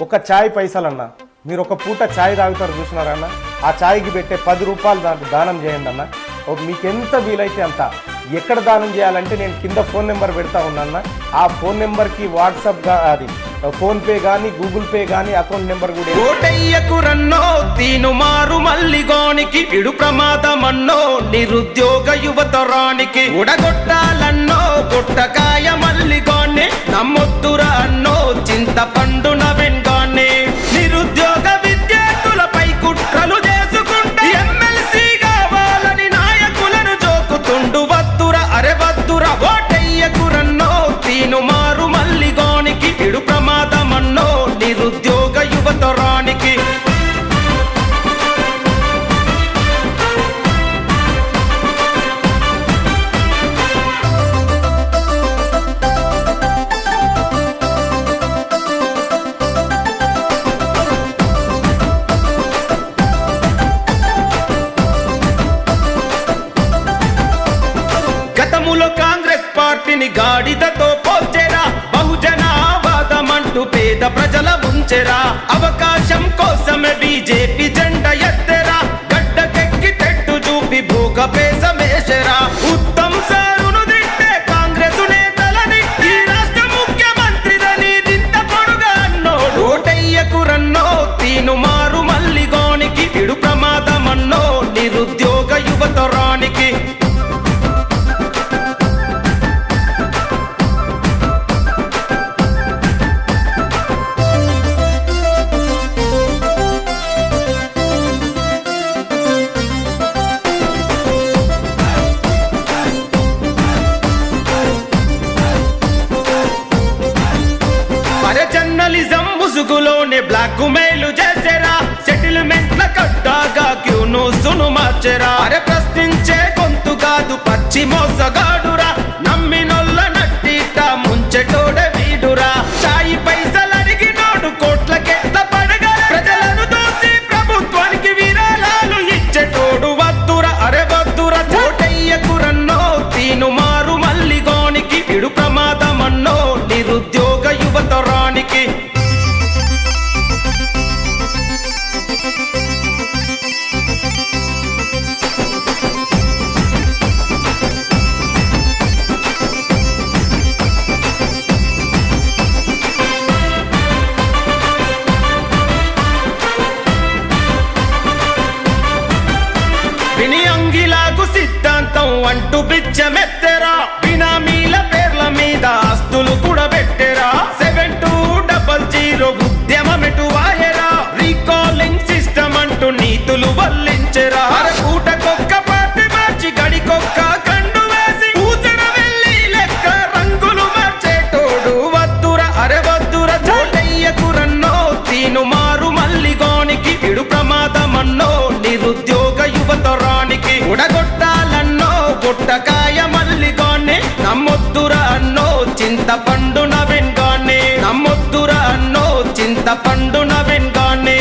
ఒక ఛాయ్ పైసలన్న. మీరు ఒక పూట ఛాయ్ తాగుతారు చూసినారన్న ఆ ఛాయ్కి పెట్టే పది రూపాయలు దానికి దానం చేయండి అన్న. ఓ మీకు ఎంత వీలైతే అంత. ఎక్కడ దానం చేయాలంటే నేను కింద ఫోన్ నెంబర్ పెడతా ఉన్నాన్న ఆ ఫోన్ నెంబర్కి వాట్సాప్ అది ఫోన్పే కానీ గూగుల్ పే కానీ అకౌంట్ నెంబర్ కూడా కోటయ్యకు రన్నో తీను మారు మల్లిగోనికి ఇడు ప్రమాదమన్నో నిరుద్యోగ యువతరానికి ఉడగొట్టాలన్నో గుట్టకాయ మల్లిగోన్ని నమ్మొద్దురా గతములో కాంగ్రెస్ పార్టీని గాడిదతో పోల్చెరా. బహుజనావాదమంటూ పేద ప్రజల ఉంచెరా అవకాశం కోసమే బీజేపీ జెండ ఎత్త ముసుగులోనే బ్లాక్ మెయిల్ చేసేరా. సెటిల్మెంట్ల కట్టాగా క్యూను సును మార్చెరా. అరే ప్రశ్నించే గొంతు కాదు పచ్చి మోసగా అంటూ బిచ్చమెత్తెరా. బినామీల పేర్ల మీద ఆస్తులు కూడా పెట్టెరా. సెవెన్ టూ డబల్ జీరో ఉద్యమమెటు వాయరా. రీకాలింగ్ సిస్టమ్ అంటూ నీతులు వల్లించెరా. పూటకొక్క పార్టీ మార్చి గడికొక్క కండు వేసి. పూజన వెళ్ళి లెక్క రంగులు మార్చేటోడు వద్దుర అరె వద్దుర. చోటయ్యకు రన్నో తీను మారు మల్లిగోనికి ఇడు ప్రమాదమన్నో పొట్టకాయ మల్లిగానే నమ్మొద్దురా అన్నో చింత చింతపండు నవెన్గానే నమ్మొద్దురా అన్నో చింత చింతపండు నవెన్గానే